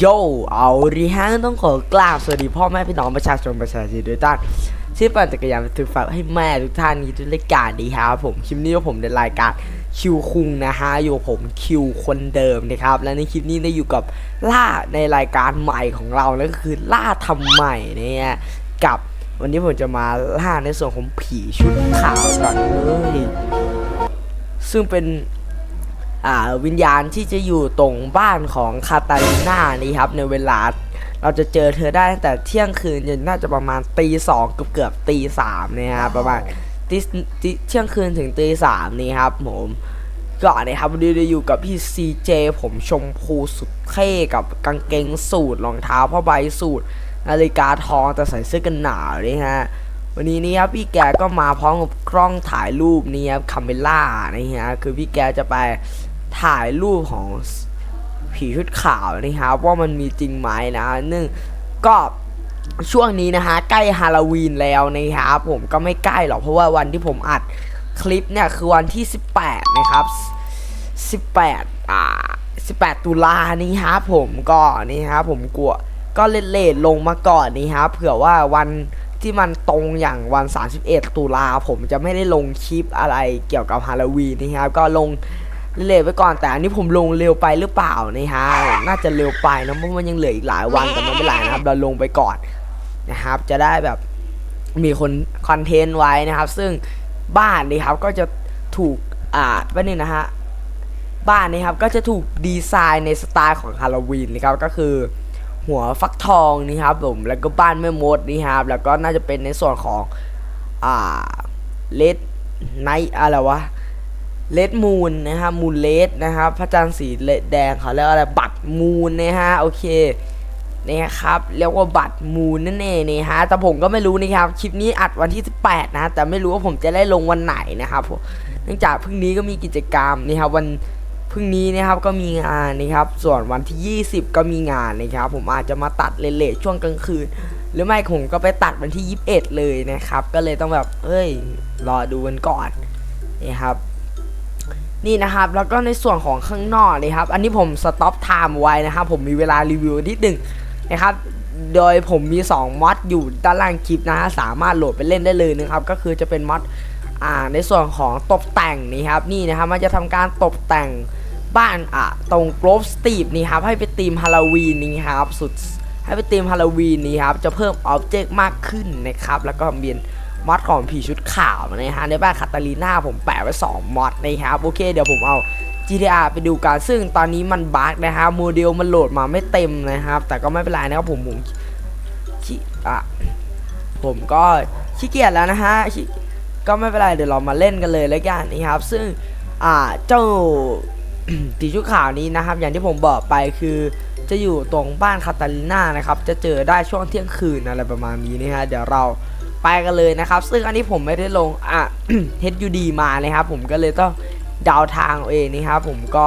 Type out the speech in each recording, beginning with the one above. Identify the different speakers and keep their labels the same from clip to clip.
Speaker 1: โยเอาดีฮะต้องขอกราบสวัสดีพ่อแม่พี่น้องประชาชนประชาชนด้วยท่านที่ปั่นจักรยานถึงฝากให้แม่ทุกท่านนี้ทุกรายการดีครับผมคลิปนี้ผมในรายการคิวคุงนะฮะอยู่ผมคิวคนเดิมนะครับและในคลิปนี้ได้อยู่กับล่าในรายการใหม่ของเรานั่นก็คือล่าทำใหม่เนี่ยกับวันนี้ผมจะมาล่าในส่วนของผีชุดขาวก่อนเลยซึ่งเป็น วิญญาณที่จะอยู่ตรงบ้านของคาตาลิน่านี่ครับในเวลาเราจะเจอเธอได้ตั้งแต่เที่ยงคืนจนน่าจะประมาณตีสองเกือบเกือบๆตีสามเนี่ยครับประมาณตีตีเที่ยงคืนถึงตีสามนี่ครับผมก่อนนะครับวันนี้เราอยู่กับพี่ซีเจผมชมพูสุดเท่กับกางเกงสูทรองเท้าผ้าใบสูทนาฬิกาทองแต่ใส่เสื้อกันหนาวนี่ฮะวันนี้นี่ครับพี่แกก็มาพร้อมกับกล้องถ่ายรูปนี่ครับคาเมล่านี่ฮะคือพี่แกจะไป ถ่ายรูปของผีชุดขาวนี่ครับว่ามันมีจริงไหมนะเนื่องก็ช่วงนี้นะฮะใกล้ฮาโลวีนแล้วนะครับผมก็ไม่ใกล้หรอกเพราะว่าวันที่ผมอัดคลิปเนี่ยคือวันที่ 18 นะครับ 18 อ่า 18 ตุลานี้ครับผมก็นี่ครับผมกลัวก็เลทเลทลงมาก่อนนี่ครับเผื่อว่าวันที่มันตรงอย่างวัน 31 ตุลาผมจะไม่ได้ลงคลิปอะไรเกี่ยวกับฮาโลวีนนี่ครับก็ลง เลทไว้ก่อนแต่อันนี้ผมลงเร็วไปหรือเปล่านี่ฮะน่าจะเร็วไปนะเพราะมันยังเหลืออีกหลายวันแต่ไม่เป็นไรนะครับ เราลงไปก่อนนะครับ จะได้แบบมีคนคอนเทนต์ไว้นะครับ ซึ่งบ้านนี่ครับก็จะถูกอ่าวันนี้นะฮะบ้านนี้ครับก็จะถูกดีไซน์ในสไตล์ของฮาโลวีนนะครับก็คือหัวฟักทองนี่ครับผมแล้วก็บ้านแม่มดนี่ครับแล้วก็น่าจะเป็นในส่วนของอ่าเลดไนอะไรวะ เลดมูนนะครับมูนเลดนะครับพระจันทร์สีแดงเขาเรียกว่าอะไรบัตรมูนนะฮะโอเคนี่ครับเรียกว่าบัตรมูนนั่นเองนี่ฮะแต่ผมก็ไม่รู้นะครับคลิปนี้อัดวันที่ 18 นะ แต่ไม่รู้ว่าผมจะได้ลงวันไหนนะครับเนื่องจากพรุ่งนี้ก็มีกิจกรรมนี่ครับวันพรุ่งนี้นะครับก็มีงานนะครับ ส่วนวันที่ 20 ก็มีงานนะครับ ผมอาจจะมาตัดเลทๆช่วงกลางคืน หรือไม่ผมก็ไปตัดวันที่ 21 เลยนะครับ ก็เลยต้องแบบเอ้ยรอดูกันก่อนนี่ครับ นี่นะครับแล้วก็ในส่วนของข้างนอกนะครับ อันนี้ผมสต็อปไทม์ไว้นะครับ ผมมีเวลารีวิวนิดหนึ่งนะครับ โดยผมมี 2มอดอยู่ด้านล่างคลิปนะฮะสามารถโหลดไปเล่นได้เลยนะครับ ก็คือจะเป็นมอดอ่าในส่วนของตกแต่งนี่ครับ นี่นะครับมันจะทำการตกแต่งบ้านอะตรงโกลฟสตีฟนี่ครับให้ไปตีมฮาโลวีนนี่ครับสุดให้ไปตีมฮาโลวีนนี่ครับจะเพิ่มออบเจกต์มากขึ้นนะครับ แล้วก็มีน มอดของผีชุดขาวนะฮะในบ้านคาตาลีน่าผมแปะไว้2มอดนะครับโอเคเดี๋ยวผมเอา GTR ไปดูกันซึ่งตอนนี้มันบั๊กนะฮะโมเดลมันโหลดมาไม่เต็มนะครับ แต่ก็ไม่เป็นไรนะครับผมผมขี้อะผมก็ขี้เกียจแล้วนะฮะก็ไม่เป็นไรเดี๋ยวเรามาเล่นกันเลยแล้วกันนะครับ ซึ่งอ่าเจ้าสีชุดขาวนี้นะครับ อย่างที่ผมบอกไปคือจะอยู่ตรงบ้านคาตาลิน่านะครับ จะเจอได้ช่วงเที่ยงคืนอะไรประมาณนี้นะฮะเดี๋ยวเรา ไปกันเลยนะครับ ซึ่งอันนี้ผมไม่ได้ลงอะ HUD มานะครับ ผมก็เลยต้องเดาทางเองนี่ครับผมก็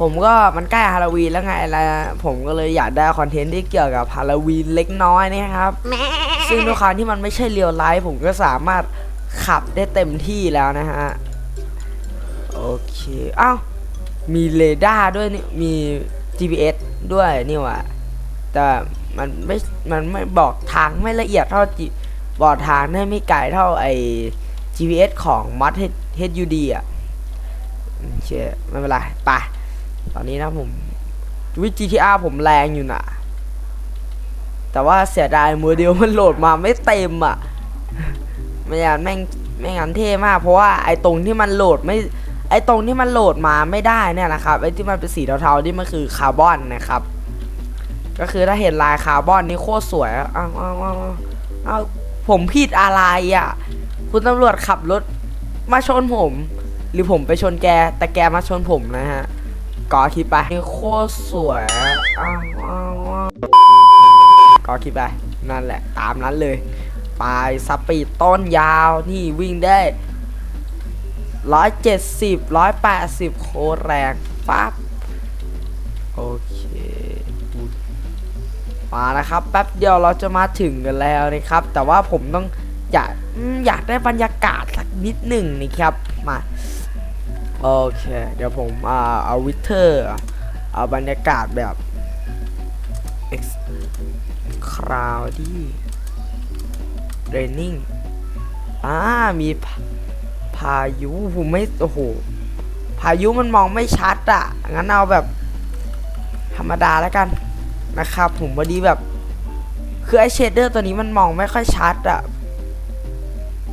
Speaker 1: ผมก็มันใกล้ฮาโลวีนแล้วไงแล้วผมก็เลยอยากได้คอนเทนต์ที่เกี่ยวกับฮาโลวีนเล็กน้อยนะครับ ซึ่งด้วยความที่มันไม่ใช่เรียลไลฟ์ผมก็สามารถขับได้เต็มที่แล้วนะฮะ โอเค อ้าว มีเรดาร์ด้วยนี่ มี GPS ด้วยนี่หว่า แต่มันไม่มันไม่บอกทางไม่ละเอียดเท่าบอกทางได้ไม่ไกลเท่าไอ GPS ของ mod HUD อะโอเคไม่เป็นไรไปตอนนี้นะผมวิ GTR ผมแรงอยู่นะแต่ว่าเสียดายโมเดลมันโหลดมาไม่เต็มอะไม่งั้นแม่งไม่งั้นเท่มากเพราะว่าไอ้ตรงที่มันโหลดไม่ไอ้ตรงที่มันโหลดมาไม่ได้เนี่ยนะครับไอ้ที่มันเป็นสีเทาๆที่มันคือคาร์บอนนะครับ ก็คือถ้าเห็นลายคาร์บอนนี่โคตรสวยอะอ้าวอ้าวอ้าวอาผมผิดอะไรอะ คุณตำรวจขับรถมาชนผม หรือผมไปชนแก แต่แกมาชนผมนะฮะก่อคิดไปนี่โคตรสวยอะอ้าวอ้าวก่อคิดไปนั่นแหละ ตามนั้นเลยไปสปีดต้นยาวนี่วิ่งได้ร้อยเจ็ดสิบร้อยแปดสิบโคตรแรงปั๊บโอเค มานะครับแป๊บเดียวเราจะมาถึงกันแล้วนะครับ แต่ว่าผมต้องอยากอยากได้บรรยากาศสักนิดหนึ่งนะครับมาโอเค เดี๋ยวผมอ่าเอาวิเทอร์เอาบรรยากาศแบบ X cloudy raining อ่ามีพาพายุผมไม่โอ้โหพายุมันมองไม่ชัดอะ่ะงั้นเอาแบบธรรมดาแล้วกัน นะครับผมพอดีแบบ คือไอเชดเดอร์ตัวนี้มันมองไม่ค่อยชัดอะ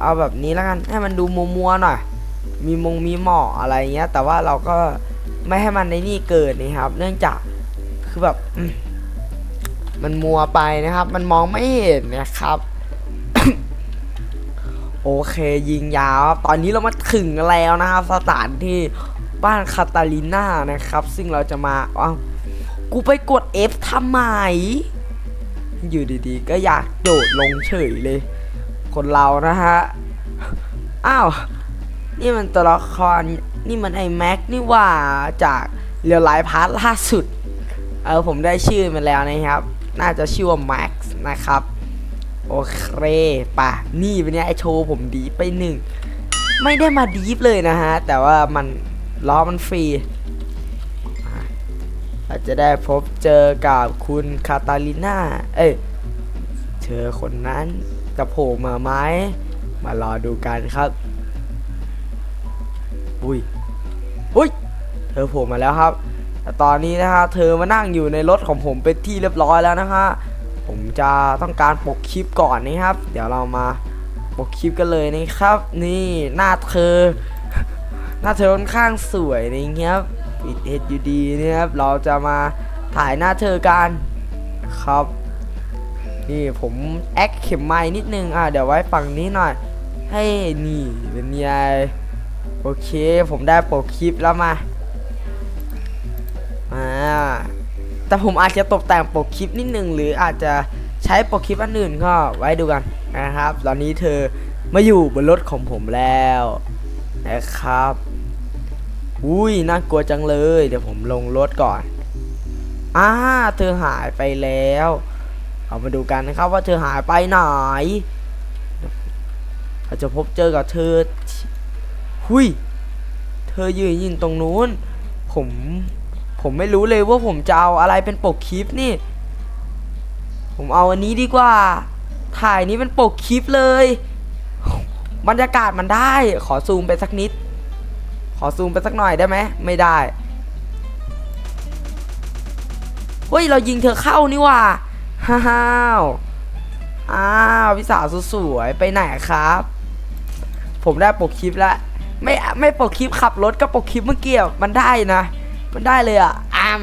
Speaker 1: เอาแบบนี้แล้วกันให้มันดูมัวๆหน่อยมีมงมีหมอกอะไรเงี้ย แต่ว่าเราก็ไม่ให้มันในนี่เกิดนะครับ เนื่องจากคือแบบมันมัวไปนะครับ มันมองไม่เห็นนะครับ โอเคยิงยาว ตอนนี้เรามาถึงแล้วนะครับ สถานที่บ้านคาตาลิน่านะครับ ซึ่งเราจะมาอ้าว กูไปกด F ทำไม อยู่ดีๆ ก็อยากโดดลงเฉยเลย คนเรานะฮะ อ้าว นี่มันตัวละคร นี่มันไอ้แม็กนี่ว่าจากเรียลไลฟ์พาร์ทล่าสุด เออผมได้ชื่อมันแล้วนะครับ น่าจะชื่อว่าแม็กซ์นะครับ โอเคป่ะ นี่เป็นไงไอโชว์ผมดีไปหนึ่ง ไม่ได้มาดีฟเลยนะฮะ แต่ว่ามันล้อมันฟรี จะได้พบเจอกับคุณคาตาลิน่า เอ้ย เธอคนนั้นจะโผล่มาไหมมารอดูกันครับ อุ้ย อุ้ย เธอโผล่มาแล้วครับ แต่ตอนนี้นะฮะ เธอมานั่งอยู่ในรถของผมเป็นที่เรียบร้อยแล้วนะฮะ ผมจะต้องการปกคลิปก่อนนะครับ เดี๋ยวเรามาปกคลิปกันเลยนะครับ นี่หน้าเธอ หน้าเธอค่อนข้างสวยนะครับ ปิดเฮดอยู่ดีนะครับ เราจะมาถ่ายหน้าเธอกันครับ นี่ผมแอคเข็มไม้นิดนึง อะเดี๋ยวไว้ฝั่งนี้หน่อย ให้นี่เป็นไงโอเค ผมได้ปกคลิปแล้วมาอ่าแต่ผมอาจจะตกแต่งปกคลิปนิดนึง หรืออาจจะใช้ปกคลิปอันอื่นก็ไว้ดูกันนะครับ ตอนนี้เธอมาอยู่บนรถของผมแล้วนะครับ อุ้ยน่ากลัวจังเลย เดี๋ยวผมลงรถก่อนอ่าเธอหายไปแล้ว เอามาดูกันนะครับว่าเธอหายไปไหนเราจจะพบเจอกับเธอ หุย เธอยืนยินตรงนู้น ผม ผมไม่รู้เลยว่าผมจะเอาอะไรเป็นปกคลิปนี่ ผมเอาอันนี้ดีกว่า ถ่ายนี้เป็นปกคลิปเลย บรรยากาศมันได้ ขอซูมไปสักนิด อซูมไปสักหน่อยได้ไหมไม่ได้เฮ้ยเรายิงเธอเข้านี่ว่าฮ่าฮ่าวอ้าวพี่สาวสวยไปไหนครับ ผมได้ปกคลิปแล้วไม่ไม่ปกคลิปขับรถก็ปกคลิปเมื่อกี้มันได้นะ มันได้เลยอะอ้าม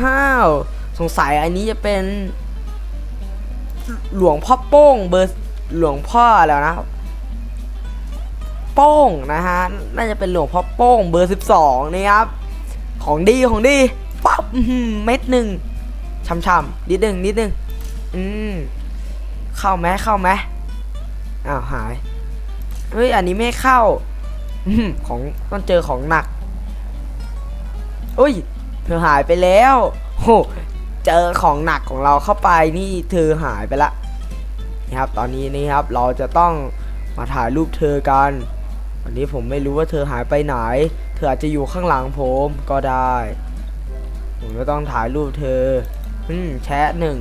Speaker 1: ห้าวสงสัยอันนี้จะเป็น หลวงพ่อโป้งเบอร์หลวงพ่อแล้วนะ โป้งนะฮะ น่าจะเป็นหลวงพ่อโป้งเบอร์ 12 นี่ครับ ของดีของดีปั๊บเม็ดหนึ่งช่ำๆนิดหนึ่งนิดหนึ่งอืมเข้าไหมเข้าไหมอ้าวหาย เฮ้ย อันนี้ไม่เข้าอของต้องเจอของหนักอุ้ย เธอหายไปแล้วโหเจอของหนักของเราเข้าไปนี่เธอหายไปละนี่ครับ ตอนนี้นี่ครับ เราจะต้องมาถ่ายรูปเธอกัน วันนี้ผมไม่รู้ว่าเธอหายไปไหน เธออาจจะอยู่ข้างหลังผมก็ได้ ผมก็ต้องถ่ายรูปเธอ อืมแชะหนึ่ง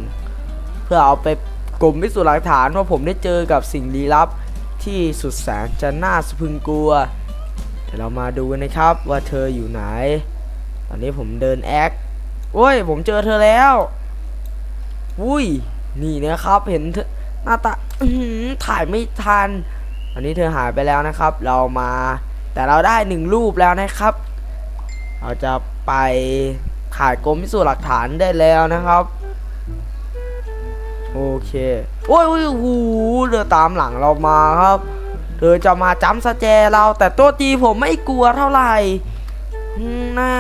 Speaker 1: เพื่อเอาไปกลมพิสูจน์หลักฐานว่าผมได้เจอกับสิ่งลี้ลับ ที่สุดแสนจะน่าสะพรึงกลัว เดี๋ยวเรามาดูกันนะครับว่าเธออยู่ไหน ตอนนี้ผมเดินแอคโอ้ย ผมเจอเธอแล้วอุ้ย นี่นะครับ เห็นเธอหน้าตาถ่ายไม่ทัน ตอนนี้เธอหายไปแล้วนะครับ เรามาแต่เราได้หนึ่งรูปแล้วนะครับ เราจะไปถ่ายกรมพิสูจน์หลักฐานได้แล้วนะครับ โอเค โอ้ยโอ้ยโอ้โหเธอตามหลังเรามาครับ เธอจะมาจ้ำสแจเราแต่ตัวจีผมไม่กลัวเท่าไหร่อืมน่า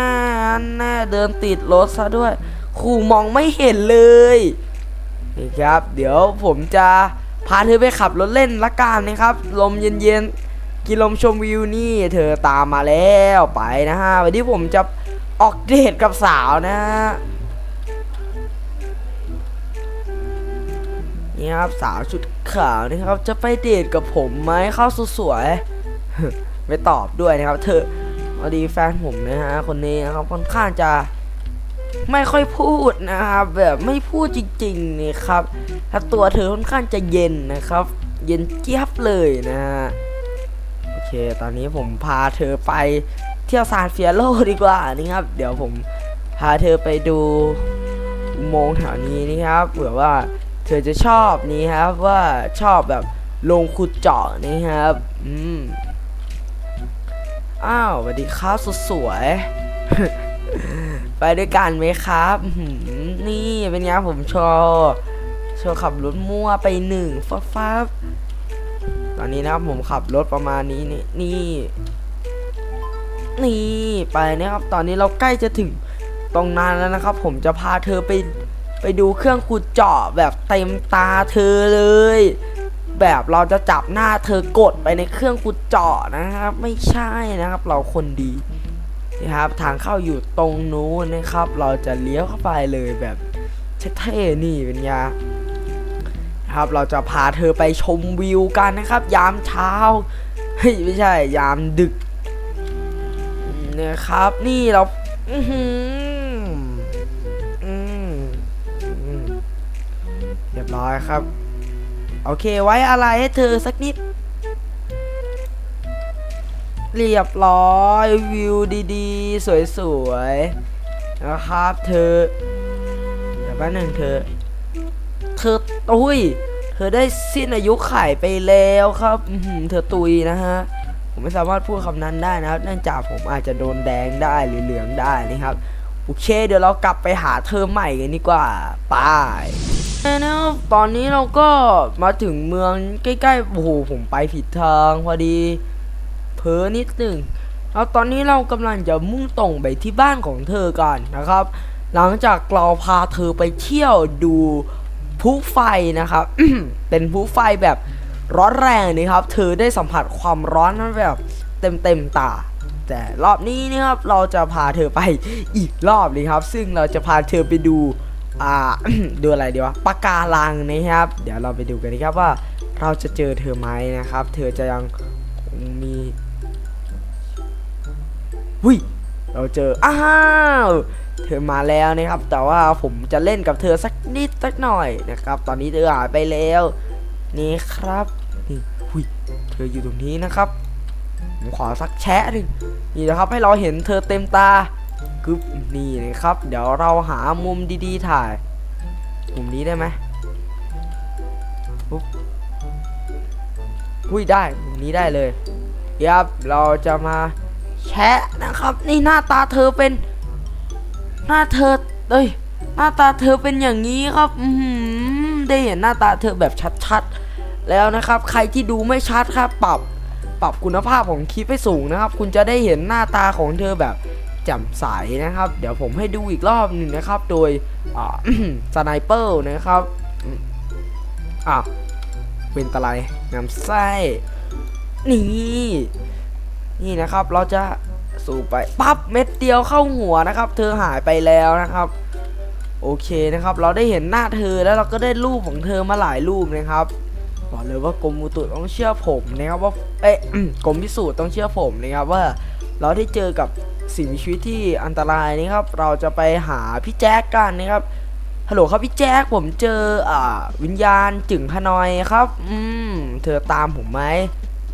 Speaker 1: แน่เดินติดรถซะด้วยขู่มองไม่เห็นเลยนี่ครับ เดี๋ยวผมจะาเธอไปขับรถเล่นละกันนะครับ ลมเย็นๆกินลมชมวิวนี่ เธอตามมาแล้วไปนะฮะวันนี้ผมจะออกเดทกับสาวนะฮะนี่ครับสาวชุดขาวนะครับ จะไปเดทกับผมไหมเข้าสวยๆไม่ตอบด้วยนะครับ เธอพอดีแฟนผมนะฮะคนนี้นะครับค่อนข้างจะ ไม่ค่อยพูดนะครับแบบไม่พูดจริงๆนี่ครับถ้าตัวเธอค่อนข้างจะเย็นนะครับ เย็นเจี๊ยบเลยนะฮะโอเค ตอนนี้ผมพาเธอไปเที่ยวซานเฟียโลดีกว่านี่ครับ เดี๋ยวผมพาเธอไปดูอุโมงค์แถวนี้นี่ครับเผื่อว่าเธอจะชอบนี้ครับว่าชอบแบบลงขุดเจาะนี่ครับอืมอ้าวสวัสดีครับสุดสวย ไปด้วยกันไหมครับนี่เป็นไงผมโชว์โชว์ขับรถมั่วไปหนึ่งฟ้าฟ้าบตอนนี้นะครับผมขับรถประมาณนี้นี่นี่ นี่ไปนะครับ ตอนนี้เราใกล้จะถึงตรงนั้นแล้วนะครับ ผมจะพาเธอไปไปดูเครื่องขุดเจาะแบบเต็มตาเธอเลย แบบเราจะจับหน้าเธอกดไปในเครื่องขุดเจาะนะครับ ไม่ใช่นะครับ เราคนดี นะครับ ทางเข้าอยู่ตรงนู้นนะครับ เราจะเลี้ยวเข้าไปเลยแบบเท่ๆนี่เป็นไงนะครับเราจะพาเธอไปชมวิวกันนะครับ ยามเช้าเฮ้ยไม่ใช่ ยามดึกนะครับ นี่เราเรียบร้อยครับ โอเคไว้อะไรให้เธอสักนิด เรียบร้อยวิวดีๆ สวยๆนะครับเธอเดี๋ยวแป๊บหนึงเธอ เธออุ้ยเธอได้สิ้นอายุไขไปแล้วครับอืเธอตุยนะฮะผมไม่สามารถพูดคำนั้นได้นะครับ เนื่องจากผมอาจจะโดนแดงได้หรือเหลืองได้นะครับโอเค เดี๋ยวเรากลับไปหาเธอใหม่กันดีกว่าไปนะครับตอนนี้เราก็มาถึงเมืองใกล้ๆโอ้โหผมไปผิดทางพอดี เพ้อนิดหนึ่งแล้วตอนนี้เรากำลังจะมุ่งตรงไปที่บ้านของเธอกันนะครับ หลังจากเราพาเธอไปเที่ยวดูพลุไฟนะครับ เป็นพลุไฟแบบร้อนแรงนะครับ เธอได้สัมผัสความร้อนนั้นแบบเต็มเต็มๆตาแต่รอบนี้นะครับเราจะพาเธอไปอีกรอบนี้ครับ ซึ่งเราจะพาเธอไปดูอ่าดูอะไรดีวะปะการังนะครับ เดี๋ยวเราไปดูกันนะครับว่าเราจะเจอเธอไหมนะครับ เธอจะยังมี หุยเราเจอ อ้าว เธอมาแล้วนะครับ แต่ว่าผมจะเล่นกับเธอสักนิดสักหน่อยนะครับ ตอนนี้เธอหายไปแล้ว นี่ครับนี่หุยเธออยู่ตรงนี้นะครับผมขอสักแชะหนึ่งนี่นะครับให้เราเห็นเธอเต็มตากึบนี่นะครับ เดี๋ยวเราหามุมดีๆถ่าย มุมนี้ได้ไหมปุ๊บหุยได้มุมนี้ได้เลยครับเราจะมา แชะนะครับ นี่หน้าตาเธอเป็น หน้าเธอเอ้ยหน้าตาเธอเป็นอย่างนี้ครับอืได้เห็นหน้าตาเธอแบบชัดๆ แล้วนะครับ ใครที่ดูไม่ชัดครับ ปรับปรับคุณภาพของคลิปให้สูงนะครับ คุณจะได้เห็นหน้าตาของเธอแบบแจ่มใสนะครับ เดี๋ยวผมให้ดูอีกรอบหนึ่งนะครับ โดยสไนเปอร์นะครับอะเป็นตะไลงามไส้นี่ นี่นะครับเราจะสูบไปปั๊บเม็ดเดียวเข้าหัวนะครับ เธอหายไปแล้วนะครับ โอเคนะครับ เราได้เห็นหน้าเธอแล้วเราก็ได้รูปของเธอมาหลายรูปนะครับบอกเลยว่ากรมอุตุต้องเชื่อผมนะครับว่าเอ๊ะกรมพิสูจน์ต้องเชื่อผมนะครับว่าเราได้เจอกับสิ่งมีชีวิตที่อันตรายนะครับ เราจะไปหาพี่แจ๊กกันนะครับฮัลโหลครับพี่แจ๊กผมเจออ่าวิญญาณจึงฮานอยครับ อืมเธอตามผมไหม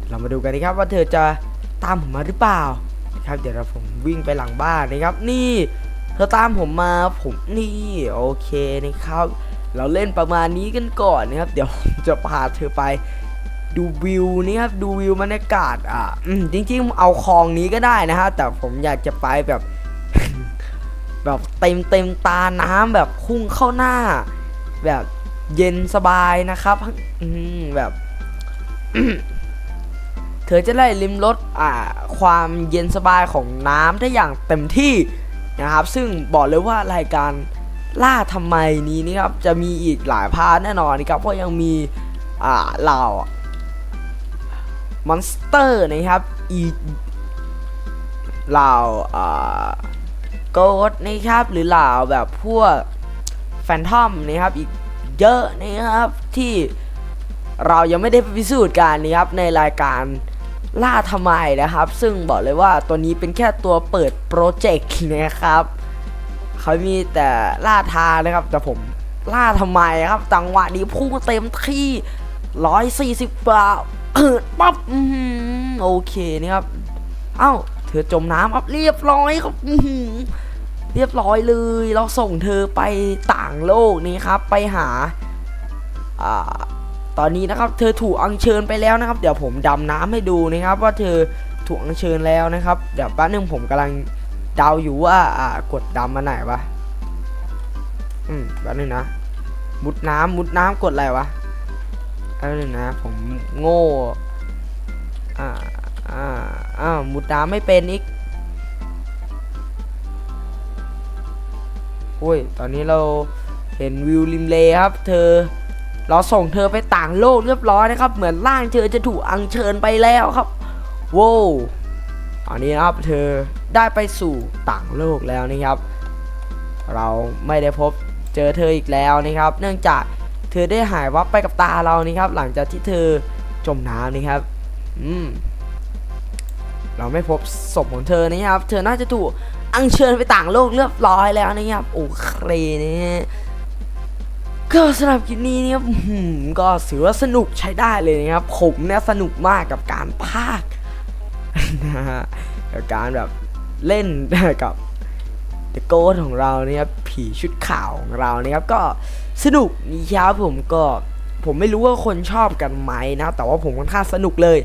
Speaker 1: เรามาดูกันนะครับว่าเธอจะ ตามผมมาหรือเปล่านะครับเดี๋ยวเราผมวิ่งไปหลังบ้านนะครับ นี่เธอตามผมมาผมนี่โอเคนะครับ เราเล่นประมาณนี้กันก่อนนะครับ เดี๋ยวผมจะพาเธอไปดูวิวนี่ครับดูวิวบรรยากาศอะอจริงๆเอาคลองนี้ก็ได้นะฮะแต่ผมอยากจะไปแบบ แบบเต็มเต็มตาน้ำแบบพุ่งเข้าหน้า แบบเย็นสบายนะครับอืแบบ เธอจะได้ลิมรสอ่าความเย็นสบายของน้ำได้อย่างเต็มที่นะครับ ซึ่งบอกเลยว่ารายการล่าทำไมนี้นะครับจะมีอีกหลายพาร์ทแน่นอนนะครับเพราะยังมีอ่าเหล่ามอนสเตอร์นะครับอีเหล่าอ่าโกดนะครับหรือเหล่าแบบพวกแฟนทอมนะครับอีกเยอะนะครับที่เรายังไม่ได้ไปพิสูจน์กันนะครับในรายการ ล่าทำไมนะครับ ซึ่งบอกเลยว่าตัวนี้เป็นแค่ตัวเปิดโปรเจกต์นะครับเขามีแต่ล่าทานะครับ แต่ผมล่าทำไมครับจังหวะนี้พุ่งเต็มที่ร้อยสี่สิบบาทเออปั๊บอโอเคนี่ครับ เอ้า เธอจมน้ำครับเรียบร้อยครับเรียบร้อยเลย เราส่งเธอไปต่างโลกนี่ครับ ไปหา อ่า ตอนนี้นะครับเธอถูกอัญเชิญไปแล้วนะครับ เดี๋ยวผมดำน้ำให้ดูนะครับ ว่าเธอถูกอัญเชิญแล้วนะครับ เดี๋ยวแป๊บนึงผมกำลังเดาอยู่ว่าอ่ากดดำมาไหนวะอืมแป๊บนึงนะมุดน้ำมุดน้ำกดอะไรวะแป๊บนึงนะ ผมโง่อ่าอ่าอ้ามุดน้ำไม่เป็นอีกโอ้ยตอนนี้เราเห็นวิวริมเลครับ เธอ เราส่งเธอไปต่างโลกเรียบร้อยนะครับ เหมือนร่างเธอจะถูกอัญเชิญไปแล้วครับโว้วตอนนี้นะครับเธอได้ไปสู่ต่างโลกแล้วนะครับ เราไม่ได้พบเจอเธออีกแล้วนะครับ เนื่องจากเธอได้หายวับไปกับตาเรานี่ครับ หลังจากที่เธอจมน้ำนี่ครับ อืมเราไม่พบศพของเธอนะครับ เธอน่าจะถูกอัญเชิญไปต่างโลกเรียบร้อยแล้วนะครับ โอเคนี่ ก็สำหรับคลิปนี้เนี่ยก็ถือว่าสนุกใช้ได้เลยนะครับ ผมเนี่ยสนุกมากกับการพากย์นะฮะกับการแบบเล่นกับ The Ghost ของเราเนี่ยครับผีชุดขาวของเราเนี่ยครับก็สนุกนี่ครับผมก็ผมไม่รู้ว่าคนชอบกันไหมนะ แต่ว่าผมค่อนข้างสนุกเลย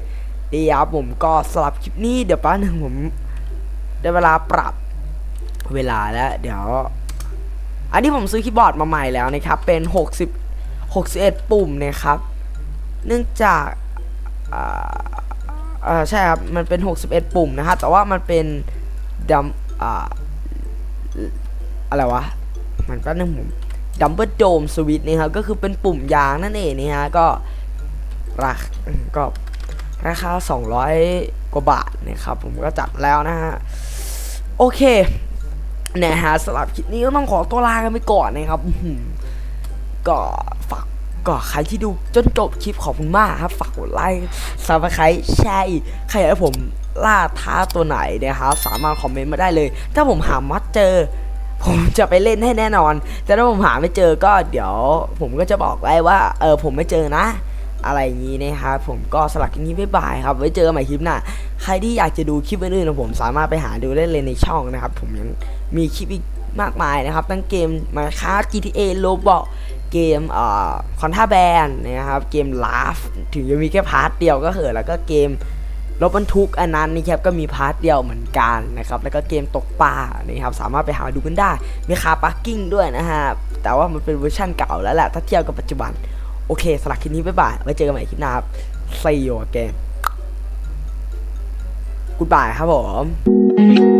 Speaker 1: ดีครับผมก็สลับคลิปนี้เดี๋ยวแป้าหนึ่งผมได้เวลาปรับเวลาแล้ว เดี๋ยว อันนี้ผมซื้อคีย์บอร์ดมาใหม่แล้วนะครับ เป็น 60 61 ปุ่มนะครับ เนื่องจากอ่าอ่าใช่ครับ มันเป็น 61 ปุ่มนะฮะ แต่ว่ามันเป็นดัมอ่าอะไรวะ มันแป๊บนึงผมดัมเบิลโดมสวิตนี่ครับ ก็คือเป็นปุ่มยางนั่นเองนี่ฮะ ก็ราคก็ราคา 200 กว่าบาทนะครับ ผมก็จัดแล้วนะฮะ โอเค นะฮะสำหรับคลิปนี้ก็ต้องขอตัวลากันไปก่อนนะครับก็ฝากก็ใครที่ดูจนจบคลิปขอบคุณมากครับ ฝากกดไลค์ซับสไครต์แชร์อีกใครอยากให้ผมล่าท้าตัวไหนนะครับ สามารถคอมเมนต์มาได้เลย ถ้าผมหามัดเจอ ผมจะไปเล่นให้แน่นอน แต่ถ้าผมหาไม่เจอก็เดี๋ยว ผมก็จะบอกไว้ว่า เออผมไม่เจอนะ อะไรอย่างนี้นะครับผมก็สลักคลิปนี้บ๊ายบายครับ ไว้เจอกันใหม่คลิปหน้า ใครที่อยากจะดูคลิปอื่นๆของผมสามารถไปหาดูได้เลยในช่องนะครับ ผมยัง มีคลิปอีกมากมายนะครับทั้งเกมมาคา GTA Roblox เกมเอ่อคอนท่าแบนนะครับเกมลาฟถึงจะมีแค่พาร์ทเดียวก็เหอะแล้วก็เกมรถบรรทุกอันนั้นนี่ครับก็มีพาร์ทเดียวเหมือนกันนะครับแล้วก็เกมตกปลานะครับสามารถไปหาดูกันได้ มีคาปาร์กิ้งด้วยนะฮะแต่ว่ามันเป็นเวอร์ชั่นเก่าแล้วแหละถ้าเทียบกับปัจจุบัน โอเคสำหรับคลิปนี้บ๊ายบายไว้เจอกันใหม่คลิปหน้าครับ See you again Goodbye ครับผม